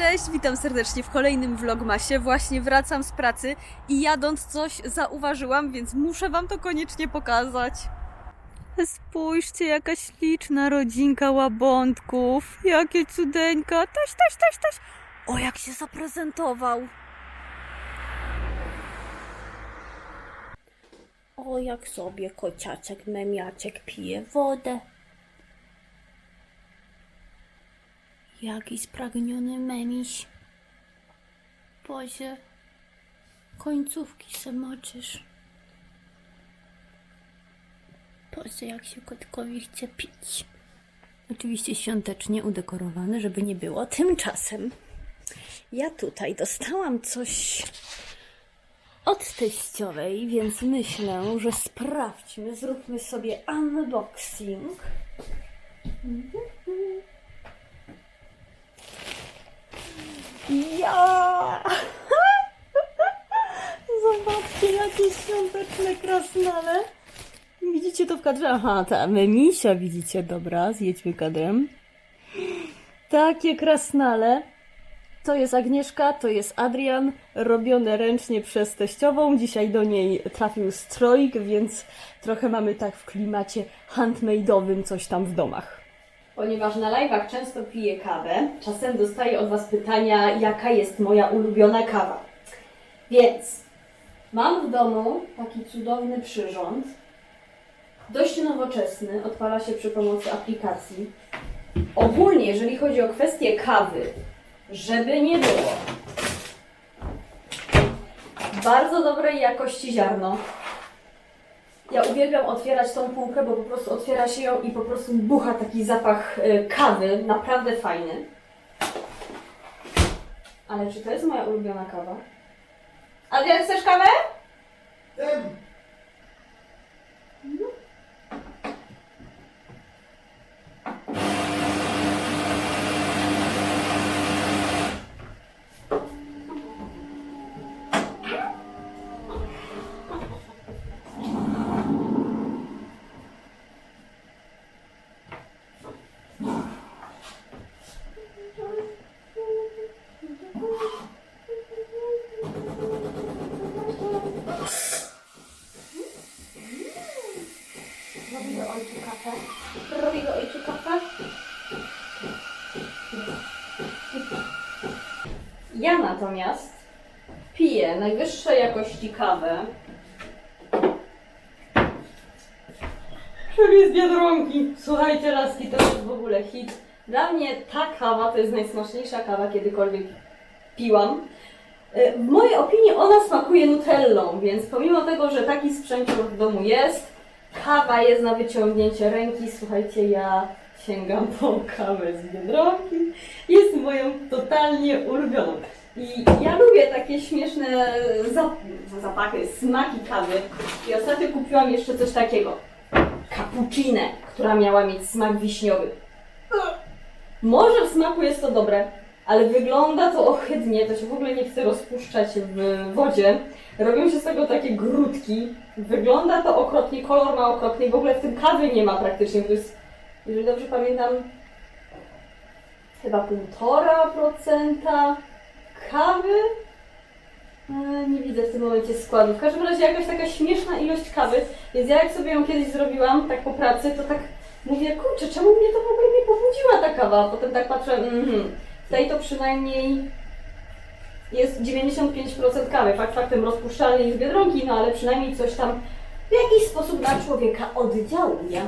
cześć! Witam serdecznie w kolejnym vlogmasie. Właśnie wracam z pracy i jadąc coś zauważyłam, więc muszę wam to koniecznie pokazać. Spójrzcie, jaka śliczna rodzinka łabądków. Jakie cudeńka. Taś, taś, taś, taś. O, jak się zaprezentował. O, jak sobie kociaczek, memiaczek pije wodę. Jaki spragniony memiś. Boże, końcówki se moczysz. Boże, jak się kotkowi chce pić. Oczywiście świątecznie udekorowany, żeby nie było. Tymczasem ja tutaj dostałam coś od teściowej, więc myślę, że sprawdźmy, zróbmy sobie unboxing. Ja! Zobaczcie, jakie świąteczne krasnale. Widzicie to w kadrze? Aha, ta memisia widzicie, dobra, zjedźmy kadrem. Takie krasnale. To jest Agnieszka, to jest Adrian, robione ręcznie przez teściową. Dzisiaj do niej trafił strojk, więc trochę mamy tak w klimacie handmade'owym coś tam w domach. Ponieważ na live'ach często piję kawę, czasem dostaję od Was pytania, jaka jest moja ulubiona kawa. Więc mam w domu taki cudowny przyrząd, dość nowoczesny, odpala się przy pomocy aplikacji. Ogólnie, jeżeli chodzi o kwestię kawy, żeby nie było. Bardzo dobrej jakości ziarno. Ja uwielbiam otwierać tą półkę, bo po prostu otwiera się ją i po prostu bucha taki zapach e, kawy, naprawdę fajny. Ale czy to jest moja ulubiona kawa? Adrian, chcesz kawę? Robimy ojcu kawę. Robimy ojcu kawę. Ja natomiast piję najwyższej jakości kawę. Czyli z Biedronki. Słuchajcie, laski, to jest w ogóle hit. Dla mnie ta kawa to jest najsmaczniejsza kawa, kiedykolwiek piłam. Y, W mojej opinii ona smakuje nutellą, więc pomimo tego, że taki sprzęcior w domu jest, kawa jest na wyciągnięcie ręki. Słuchajcie, ja sięgam po kawę z Biedronki. Jest moją totalnie ulubioną. I ja lubię takie śmieszne zap zapachy, smaki kawy. I ostatnio kupiłam jeszcze coś takiego. Cappuccinę, która miała mieć smak wiśniowy. Może w smaku jest to dobre, ale wygląda to ohydnie, to się w ogóle nie chce rozpuszczać w wodzie. Robią się z tego takie grudki. Wygląda to okropnie, kolor ma okropnie, w ogóle w tym kawy nie ma praktycznie. To jest, jeżeli dobrze pamiętam, chyba 1,5% kawy. E, Nie widzę w tym momencie składu. W każdym razie jakaś taka śmieszna ilość kawy, więc ja jak sobie ją kiedyś zrobiłam, tak po pracy, to tak mówię, kurczę, czemu mnie to w ogóle nie pobudziła ta kawa? Potem tak patrzę, mhm, tej to przynajmniej jest 95% kawy. Fakt faktem rozpuszczalnej z Biedronki, no ale przynajmniej coś tam w jakiś sposób na człowieka oddziałuje.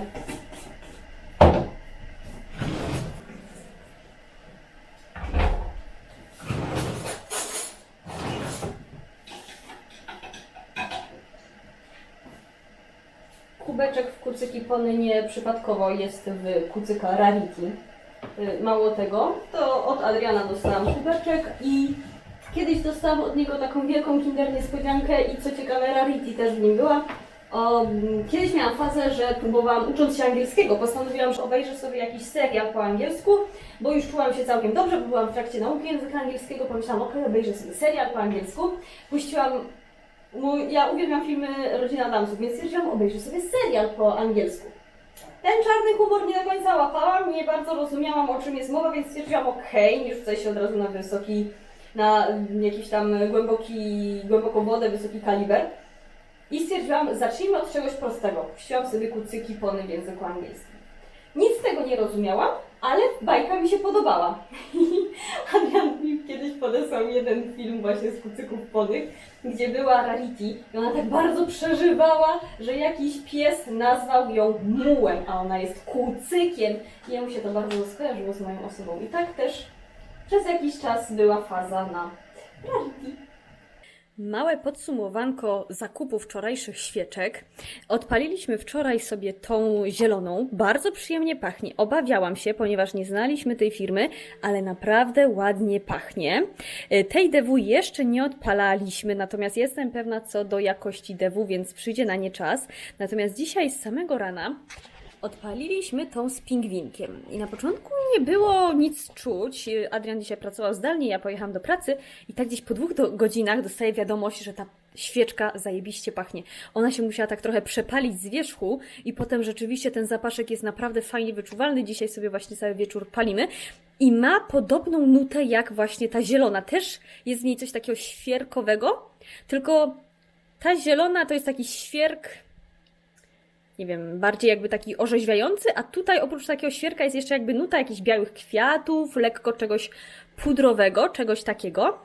Kubeczek w kucyki pony nie przypadkowo jest w kucyka Rarity. Mało tego, to od Adriana dostałam kubeczek i kiedyś dostałam od niego taką wielką kinder niespodziankę i co ciekawe Rarity też w nim była. O, kiedyś miałam fazę, że próbowałam ucząc się angielskiego, postanowiłam, że obejrzę sobie jakiś serial po angielsku, bo już czułam się całkiem dobrze, bo byłam w trakcie nauki języka angielskiego, pomyślałam, okej, obejrzę sobie serial po angielsku. Puściłam ja uwielbiam filmy Rodzina Adamsów, więc stwierdziłam, obejrzę sobie serial po angielsku. ten czarny humor nie do końca łapałam, nie bardzo rozumiałam o czym jest mowa, więc stwierdziłam okej, nie rzucaj się od razu na wysoki, na jakiś tam głęboki, głęboką wodę, wysoki kaliber. I stwierdziłam, zacznijmy od czegoś prostego. Puściłam sobie kucyki pony w języku angielskim. Nic z tego nie rozumiałam, ale bajka mi się podobała. Adrian mi kiedyś podesłał jeden film właśnie z kucyków ponych, gdzie była Rarity i ona tak bardzo przeżywała, że jakiś pies nazwał ją mułem, a ona jest kucykiem. I jemu się to bardzo skojarzyło z moją osobą. I tak też przez jakiś czas była faza na Rarity. Małe podsumowanko zakupów wczorajszych świeczek. Odpaliliśmy wczoraj sobie tą zieloną. Bardzo przyjemnie pachnie. Obawiałam się, ponieważ nie znaliśmy tej firmy, ale naprawdę ładnie pachnie. E, Tej dewu jeszcze nie odpalaliśmy, natomiast jestem pewna co do jakości dewu, więc przyjdzie na nie czas. Natomiast dzisiaj z samego rana Odpaliliśmy tą z pingwinkiem i na początku nie było nic czuć. Adrian dzisiaj pracował zdalnie, ja pojechałam do pracy i tak gdzieś po dwóch do, godzinach dostaję wiadomość, że ta świeczka zajebiście pachnie. Ona się musiała tak trochę przepalić z wierzchu i potem rzeczywiście ten zapaszek jest naprawdę fajnie wyczuwalny. Dzisiaj sobie właśnie cały wieczór palimy i ma podobną nutę jak właśnie ta zielona. Też jest w niej coś takiego świerkowego, tylko ta zielona to jest taki świerk nie wiem, bardziej jakby taki orzeźwiający, a tutaj oprócz takiego świerka jest jeszcze jakby nuta jakichś białych kwiatów, lekko czegoś pudrowego, czegoś takiego.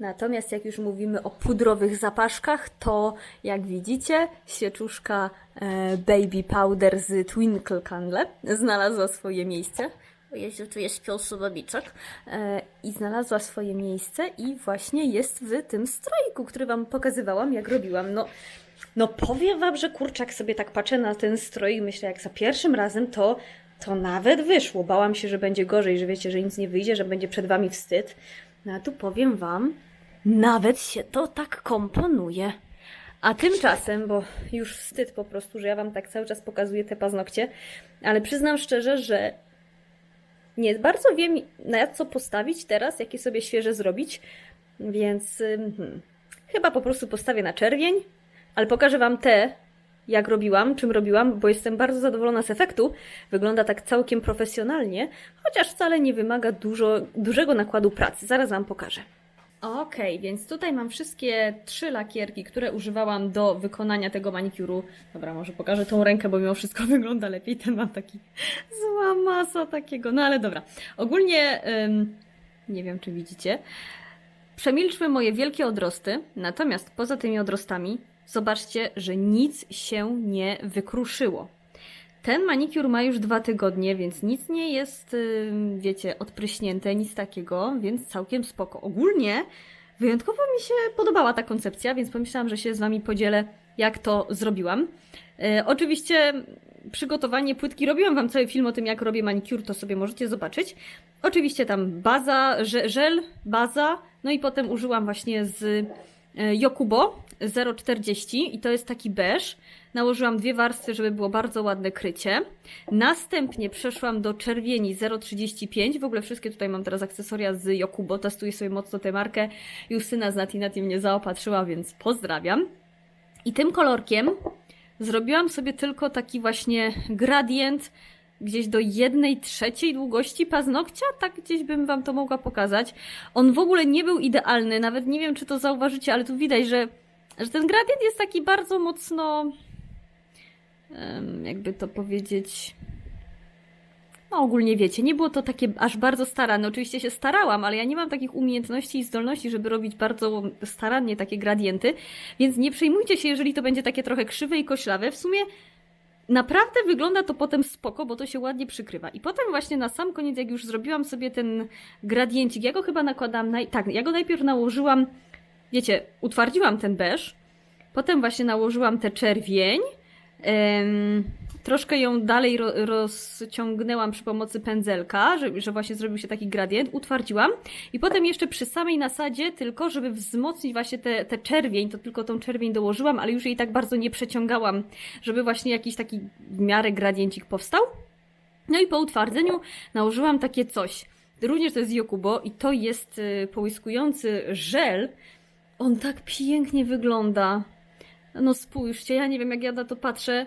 Natomiast jak już mówimy o pudrowych zapaszkach, to jak widzicie, świeczuszka e, Baby Powder z Twinkle Candle znalazła swoje miejsce. Jezu, tu jest piąsobabiczek. E, I znalazła swoje miejsce i właśnie jest w tym stroiku, który Wam pokazywałam, jak robiłam. No, no powiem Wam, że kurczak sobie tak patrzę na ten stroj i myślę, jak za pierwszym razem to, to nawet wyszło. Bałam się, że będzie gorzej, że wiecie, że nic nie wyjdzie, że będzie przed Wami wstyd. No a tu powiem Wam, nawet się to tak komponuje. A tymczasem, bo już wstyd po prostu, że ja Wam tak cały czas pokazuję te paznokcie, ale przyznam szczerze, że nie bardzo wiem na co postawić teraz, jakie sobie świeże zrobić, więc hmm, chyba po prostu postawię na czerwień, ale pokażę Wam te, jak robiłam, czym robiłam, bo jestem bardzo zadowolona z efektu. Wygląda tak całkiem profesjonalnie, chociaż wcale nie wymaga dużo, dużego nakładu pracy. Zaraz Wam pokażę. Okej, więc tutaj mam wszystkie trzy lakierki, które używałam do wykonania tego manikuru. Dobra, może pokażę tą rękę, bo mimo wszystko wygląda lepiej. Ten mam taki zła masa takiego, no ale dobra. Ogólnie, ym, nie wiem czy widzicie, Przemilczmy moje wielkie odrosty, natomiast poza tymi odrostami zobaczcie, że nic się nie wykruszyło. Ten manikur ma już dwa tygodnie, więc nic nie jest, ym, wiecie, odpryśnięte, nic takiego, więc całkiem spoko. Ogólnie wyjątkowo mi się podobała ta koncepcja, więc pomyślałam, że się z Wami podzielę, jak to zrobiłam. E, oczywiście przygotowanie płytki, robiłam Wam cały film o tym, jak robię manikur, to sobie możecie zobaczyć. Oczywiście tam baza, że- żel, baza, no i potem użyłam właśnie z e, Yokubo 040 i to jest taki beż. Nałożyłam dwie warstwy, żeby było bardzo ładne krycie. Następnie przeszłam do czerwieni 035. W ogóle wszystkie tutaj mam teraz akcesoria z Yokubo. Testuję sobie mocno tę markę. Justyna z Natinati mnie zaopatrzyła, więc pozdrawiam. I tym kolorkiem zrobiłam sobie tylko taki właśnie gradient gdzieś do jednej trzeciej długości paznokcia, tak gdzieś bym wam to mogła pokazać. On w ogóle nie był idealny, nawet nie wiem, czy to zauważycie, ale tu widać, że, że ten gradient jest taki bardzo mocno, jakby to powiedzieć, no ogólnie wiecie, nie było to takie aż bardzo starane. Oczywiście się starałam, ale ja nie mam takich umiejętności i zdolności, żeby robić bardzo starannie takie gradienty, więc nie przejmujcie się, jeżeli to będzie takie trochę krzywe i koślawe. W sumie naprawdę wygląda to potem spoko, bo to się ładnie przykrywa. I potem właśnie na sam koniec, jak już zrobiłam sobie ten gradiencik, ja go chyba nakładam, naj... tak, ja go najpierw nałożyłam, wiecie, utwardziłam ten beż, potem właśnie nałożyłam tę czerwień, troszkę ją dalej ro, rozciągnęłam przy pomocy pędzelka, że, że właśnie zrobił się taki gradient, utwardziłam i potem jeszcze przy samej nasadzie, tylko żeby wzmocnić właśnie tę te, te czerwień, to tylko tą czerwień dołożyłam, ale już jej tak bardzo nie przeciągałam, żeby właśnie jakiś taki w miarę gradiencik powstał. No i po utwardzeniu nałożyłam takie coś. Również to jest Yokubo i to jest y, połyskujący żel. On tak pięknie wygląda. No spójrzcie, ja nie wiem jak ja na to patrzę.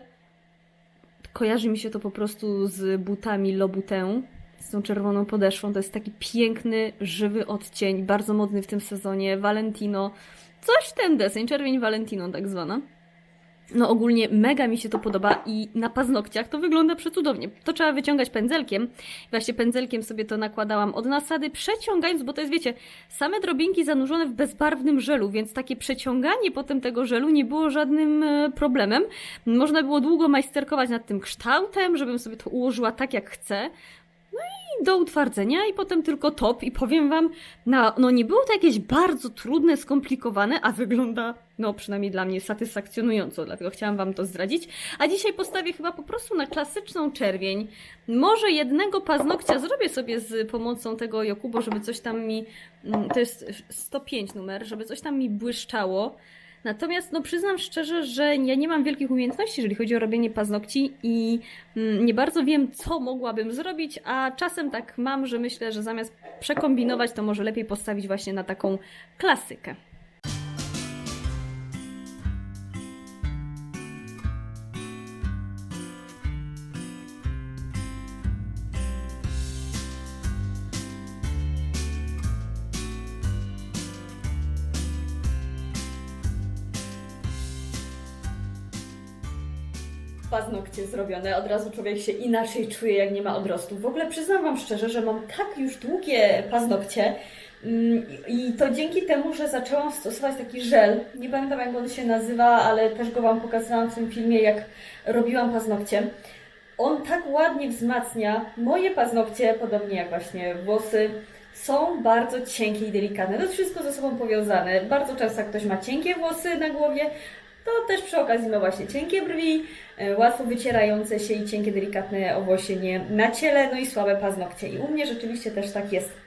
Kojarzy mi się to po prostu z butami Louboutin, z tą czerwoną podeszwą. To jest taki piękny, żywy odcień, bardzo modny w tym sezonie. Valentino, coś ten deseń, czerwień Valentino tak zwana. No ogólnie mega mi się to podoba i na paznokciach to wygląda przecudownie. To trzeba wyciągać pędzelkiem. Właśnie pędzelkiem sobie to nakładałam od nasady, przeciągając, bo to jest, wiecie, same drobinki zanurzone w bezbarwnym żelu, więc takie przeciąganie potem tego żelu nie było żadnym e, problemem. Można było długo majsterkować nad tym kształtem, żebym sobie to ułożyła tak, jak chcę. No i do utwardzenia i potem tylko top i powiem Wam, no, no nie było to jakieś bardzo trudne, skomplikowane, a wygląda, no przynajmniej dla mnie satysfakcjonująco, dlatego chciałam Wam to zdradzić. A dzisiaj postawię chyba po prostu na klasyczną czerwień. Może jednego paznokcia zrobię sobie z pomocą tego Jokubo, żeby coś tam mi, mm, to jest 105 numer, żeby coś tam mi błyszczało. Natomiast no przyznam szczerze, że ja nie mam wielkich umiejętności, jeżeli chodzi o robienie paznokci i mm, nie bardzo wiem, co mogłabym zrobić, a czasem tak mam, że myślę, że zamiast przekombinować, to może lepiej postawić właśnie na taką klasykę. Paznokcie zrobione, od razu człowiek się inaczej czuje, jak nie ma odrostu. W ogóle przyznam Wam szczerze, że mam tak już długie paznokcie mm, i to dzięki temu, że zaczęłam stosować taki żel. Nie pamiętam jak on się nazywa, ale też go Wam pokazałam w tym filmie, jak robiłam paznokcie. On tak ładnie wzmacnia moje paznokcie, podobnie jak właśnie włosy. Są bardzo cienkie i delikatne. To wszystko ze sobą powiązane. Bardzo często ktoś ma cienkie włosy na głowie, to też przy okazji ma właśnie cienkie brwi, e, łatwo wycierające się i cienkie, delikatne owłosienie na ciele, no i słabe paznokcie. I u mnie rzeczywiście też tak jest.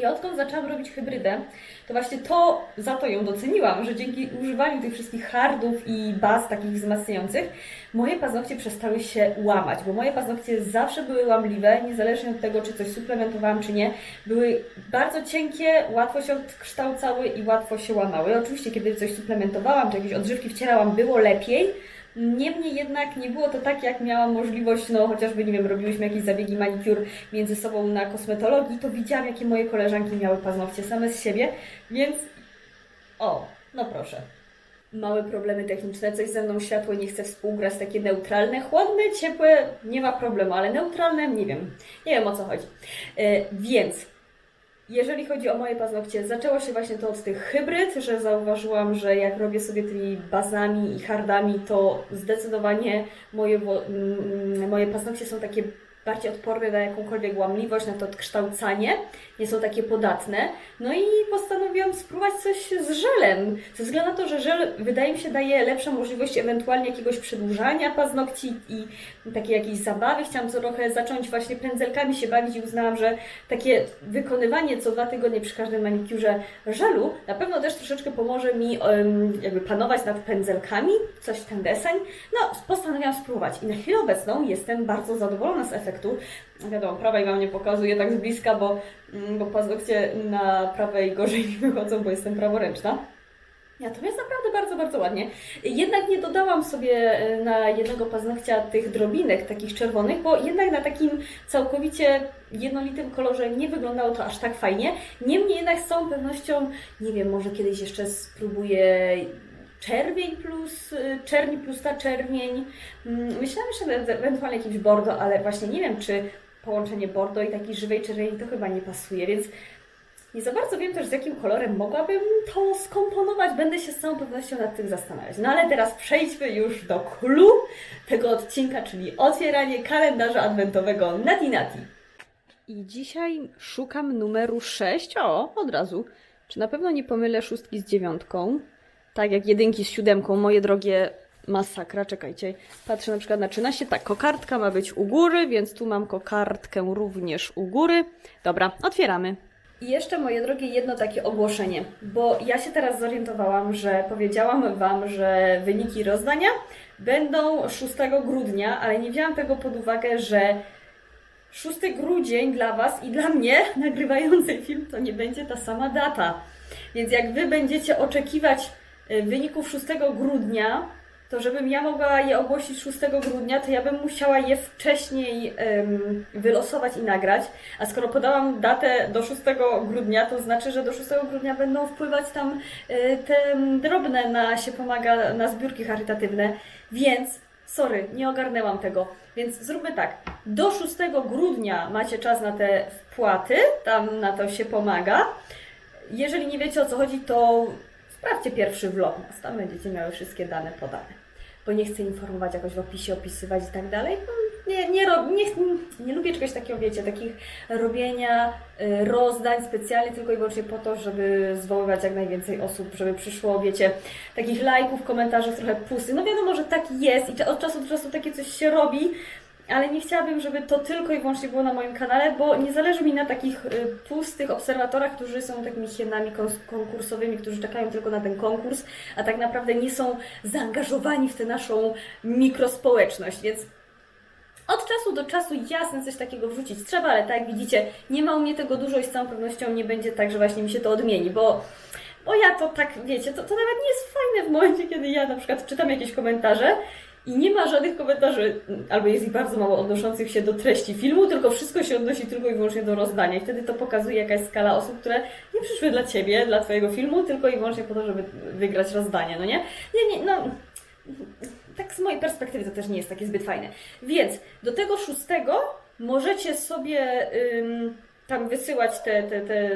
I odkąd zaczęłam robić hybrydę, to właśnie to, za to ją doceniłam, że dzięki używaniu tych wszystkich hardów i baz takich wzmacniających, moje paznokcie przestały się łamać, bo moje paznokcie zawsze były łamliwe, niezależnie od tego, czy coś suplementowałam, czy nie. Były bardzo cienkie, łatwo się odkształcały i łatwo się łamały. Oczywiście, kiedy coś suplementowałam, czy jakieś odżywki wcierałam, było lepiej, Niemniej jednak nie było to tak, jak miałam możliwość, no chociażby, nie wiem, robiłyśmy jakieś zabiegi manikur między sobą na kosmetologii, to widziałam, jakie moje koleżanki miały paznokcie same z siebie, więc o, no proszę. Małe problemy techniczne, coś ze mną światło nie chce współgrać, takie neutralne, chłodne, ciepłe, nie ma problemu, ale neutralne, nie wiem, nie wiem o co chodzi. E, więc jeżeli chodzi o moje paznokcie, zaczęło się właśnie to od tych hybryd, że zauważyłam, że jak robię sobie tymi bazami i hardami, to zdecydowanie moje, moje paznokcie są takie bardziej odporne na jakąkolwiek łamliwość, na to odkształcanie, nie są takie podatne. No i postanowiłam spróbować coś z żelem, ze względu na to, że żel wydaje mi się daje lepszą możliwość ewentualnie jakiegoś przedłużania paznokci i takiej jakiejś zabawy. Chciałam trochę zacząć właśnie pędzelkami się bawić i uznałam, że takie wykonywanie co dwa tygodnie przy każdym manikurze żelu na pewno też troszeczkę pomoże mi jakby panować nad pędzelkami, coś w ten deseń. No, postanowiłam spróbować i na chwilę obecną jestem bardzo zadowolona z efektu. Wiadomo, prawej Wam nie pokazuję tak z bliska, bo, mm, bo paznokcie na prawej gorzej mi wychodzą, bo jestem praworęczna. Natomiast naprawdę bardzo, bardzo ładnie. Jednak nie dodałam sobie e, na jednego paznokcia tych drobinek takich czerwonych, bo jednak na takim całkowicie jednolitym kolorze nie wyglądało to aż tak fajnie. Niemniej jednak z całą pewnością, nie wiem, może kiedyś jeszcze spróbuję czerwień plus, y, czerni plus ta czerwień. Mm, Myślałam jeszcze ewentualnie jakimś bordo, ale właśnie nie wiem, czy połączenie bordo i takiej żywej czerwieni to chyba nie pasuje, więc nie za bardzo wiem też, z jakim kolorem mogłabym to skomponować. Będę się z całą pewnością nad tym zastanawiać. No ale teraz przejdźmy już do clue tego odcinka, czyli otwieranie kalendarza adwentowego Nati Nati. I dzisiaj szukam numeru 6. O, od razu. Czy na pewno nie pomylę szóstki z dziewiątką? Tak jak jedynki z siódemką, moje drogie masakra, czekajcie. Patrzę na przykład na 13, tak, kokardka ma być u góry, więc tu mam kokardkę również u góry. Dobra, otwieramy. I jeszcze, moje drogie, jedno takie ogłoszenie, bo ja się teraz zorientowałam, że powiedziałam Wam, że wyniki rozdania będą 6 grudnia, ale nie wzięłam tego pod uwagę, że 6 grudzień dla Was i dla mnie, nagrywającej film, to nie będzie ta sama data. Więc jak Wy będziecie oczekiwać y, wyników 6 grudnia, to żebym ja mogła je ogłosić 6 grudnia, to ja bym musiała je wcześniej em, wylosować i nagrać. A skoro podałam datę do 6 grudnia, to znaczy, że do 6 grudnia będą wpływać tam e, te drobne na się pomaga na zbiórki charytatywne. Więc, sorry, nie ogarnęłam tego. Więc zróbmy tak. Do 6 grudnia macie czas na te wpłaty, tam na to się pomaga. Jeżeli nie wiecie o co chodzi, to sprawdźcie pierwszy vlogmas. Tam będziecie miały wszystkie dane podane. Bo nie chcę informować jakoś w opisie, opisywać i tak dalej. No, Nie, nie, nie, nie lubię czegoś takiego, wiecie, takich robienia y, rozdań specjalnie tylko i wyłącznie po to, żeby zwoływać jak najwięcej osób, żeby przyszło, wiecie, takich lajków, komentarzy trochę pustych. No wiadomo, że tak jest i od czasu do czasu takie coś się robi, ale nie chciałabym, żeby to tylko i wyłącznie było na moim kanale, bo nie zależy mi na takich y, pustych obserwatorach, którzy są takimi hienami konkursowymi, którzy czekają tylko na ten konkurs, a tak naprawdę nie są zaangażowani w tę naszą mikrospołeczność, więc od czasu do czasu jasne coś takiego wrzucić. Trzeba, ale tak jak widzicie, nie ma u mnie tego dużo i z całą pewnością nie będzie tak, że właśnie mi się to odmieni, bo, bo ja to tak, wiecie, to, to nawet nie jest fajne w momencie, kiedy ja na przykład czytam jakieś komentarze i nie ma żadnych komentarzy, albo jest ich bardzo mało odnoszących się do treści filmu, tylko wszystko się odnosi tylko i wyłącznie do rozdania. I wtedy to pokazuje jakaś skala osób, które nie przyszły dla Ciebie, dla Twojego filmu, tylko i wyłącznie po to, żeby wygrać rozdanie, no nie? Nie, nie, no... Tak z mojej perspektywy to też nie jest takie zbyt fajne. Więc do tego szóstego możecie sobie ym, tam wysyłać te, te, te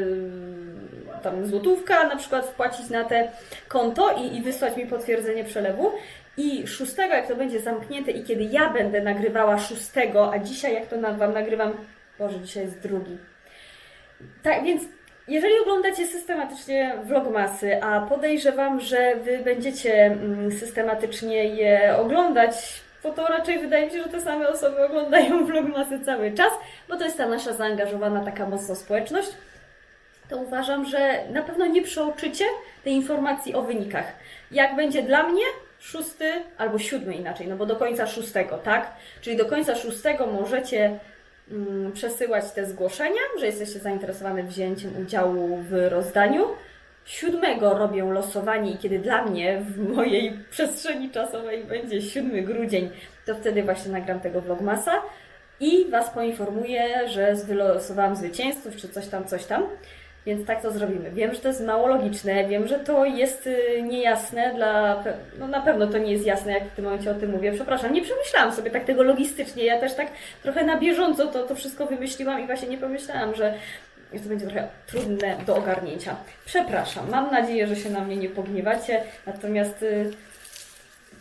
tam złotówka, na przykład wpłacić na te konto i, i wysłać mi potwierdzenie przelewu. I szóstego, jak to będzie zamknięte i kiedy ja będę nagrywała szóstego, a dzisiaj jak to na, Wam nagrywam, Boże, dzisiaj jest drugi. Tak, więc jeżeli oglądacie systematycznie vlogmasy, a podejrzewam, że Wy będziecie mm, systematycznie je oglądać, bo to raczej wydaje mi się, że te same osoby oglądają vlogmasy cały czas, bo to jest ta nasza zaangażowana taka mocno społeczność, to uważam, że na pewno nie przeoczycie tej informacji o wynikach. Jak będzie dla mnie, szósty albo siódmy inaczej, no bo do końca szóstego, tak? Czyli do końca szóstego możecie mm, przesyłać te zgłoszenia, że jesteście zainteresowane wzięciem udziału w rozdaniu. Siódmego robię losowanie i kiedy dla mnie w mojej przestrzeni czasowej będzie 7 grudzień, to wtedy właśnie nagram tego vlogmasa i Was poinformuję, że wylosowałam zwycięzców, czy coś tam, coś tam. Więc tak to zrobimy. Wiem, że to jest mało logiczne, wiem, że to jest y, niejasne dla. No na pewno to nie jest jasne, jak w tym momencie o tym mówię. Przepraszam, nie przemyślałam sobie tak tego logistycznie. Ja też tak trochę na bieżąco to, to wszystko wymyśliłam i właśnie nie pomyślałam, że że to będzie trochę trudne do ogarnięcia. Przepraszam, mam nadzieję, że się na mnie nie pogniewacie, natomiast y,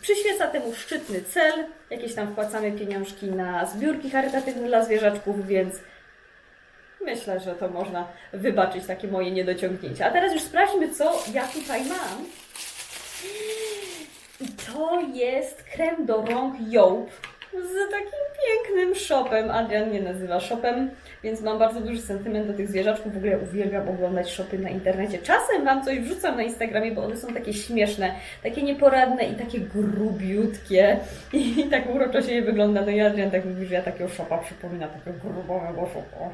przyświeca temu szczytny cel. Jakieś tam wpłacamy pieniążki na zbiórki charytatywne dla zwierzaczków, więc myślę, że to można wybaczyć takie moje niedociągnięcia. A teraz już sprawdźmy, co ja tutaj mam. I to jest krem do rąk Jołp z takim pięknym shopem. Adrian mnie nazywa shopem, więc mam bardzo duży sentyment do tych zwierzaczków. W ogóle uwielbiam oglądać shopy na internecie. Czasem Wam coś wrzucam na Instagramie, bo one są takie śmieszne, takie nieporadne i takie grubiutkie. I tak uroczo się je wygląda. No i Adrian tak mówi, że ja takiego shopa przypomina, takiego grubowego shopa.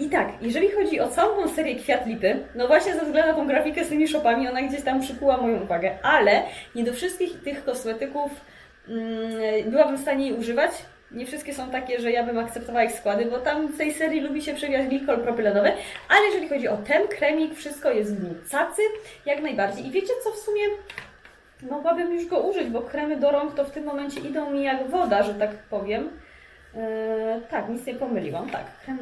I tak, jeżeli chodzi o całą serię Kwiat Lipy, no właśnie ze względu na tą grafikę z tymi shopami, ona gdzieś tam przykuła moją uwagę, ale nie do wszystkich tych kosmetyków byłabym w stanie jej używać. Nie wszystkie są takie, że ja bym akceptowała ich składy, bo tam w tej serii lubi się przewijać glikol propylenowy, ale jeżeli chodzi o ten kremik, wszystko jest w nim cacy, jak najbardziej. I wiecie co w sumie mogłabym już go użyć, bo kremy do rąk to w tym momencie idą mi jak woda, że tak powiem. Eee, tak, nic nie pomyliłam. Tak, krem.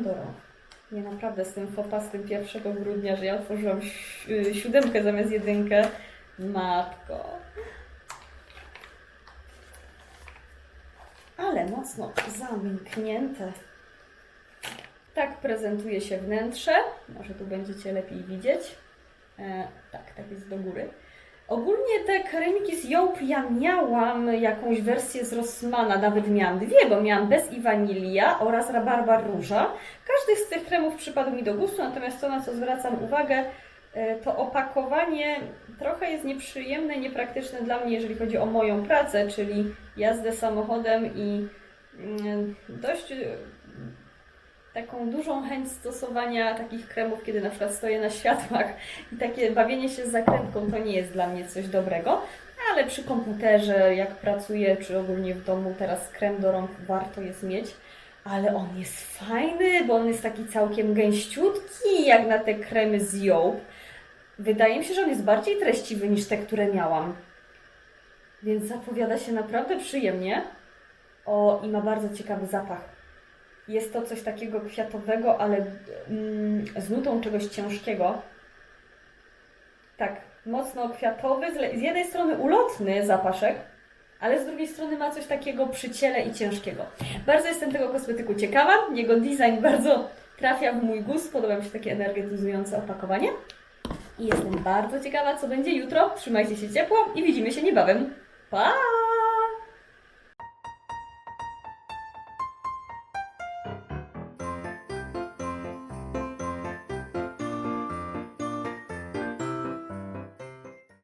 Nie, naprawdę z tym fopa z tym 1 grudnia, że ja otworzyłam si- y, siódemkę zamiast jedynkę. Matko. Ale mocno zamknięte. Tak prezentuje się wnętrze. Może tu będziecie lepiej widzieć. E, tak, tak jest do góry. Ogólnie te kremiki z Jołp ja miałam jakąś wersję z Rossmana, nawet miałam dwie, bo miałam bez i wanilia oraz rabarbar róża. Każdy z tych kremów przypadł mi do gustu, natomiast to, na co zwracam uwagę, e, to opakowanie trochę jest nieprzyjemne, niepraktyczne dla mnie, jeżeli chodzi o moją pracę, czyli jazdę samochodem i mm, dość taką dużą chęć stosowania takich kremów, kiedy na przykład stoję na światłach i takie bawienie się z zakrętką to nie jest dla mnie coś dobrego, ale przy komputerze, jak pracuję, czy ogólnie w domu, teraz krem do rąk warto jest mieć. Ale on jest fajny, bo on jest taki całkiem gęściutki, jak na te kremy z Job. Wydaje mi się, że on jest bardziej treściwy niż te, które miałam. Więc zapowiada się naprawdę przyjemnie. O, i ma bardzo ciekawy zapach. Jest to coś takiego kwiatowego, ale mm, z nutą czegoś ciężkiego. Tak, mocno kwiatowy, z, z jednej strony ulotny zapaszek, ale z drugiej strony ma coś takiego przy ciele i ciężkiego. Bardzo jestem tego kosmetyku ciekawa. Jego design bardzo trafia w mój gust. Podoba mi się takie energetyzujące opakowanie. I jestem bardzo ciekawa, co będzie jutro. Trzymajcie się ciepło i widzimy się niebawem. Pa!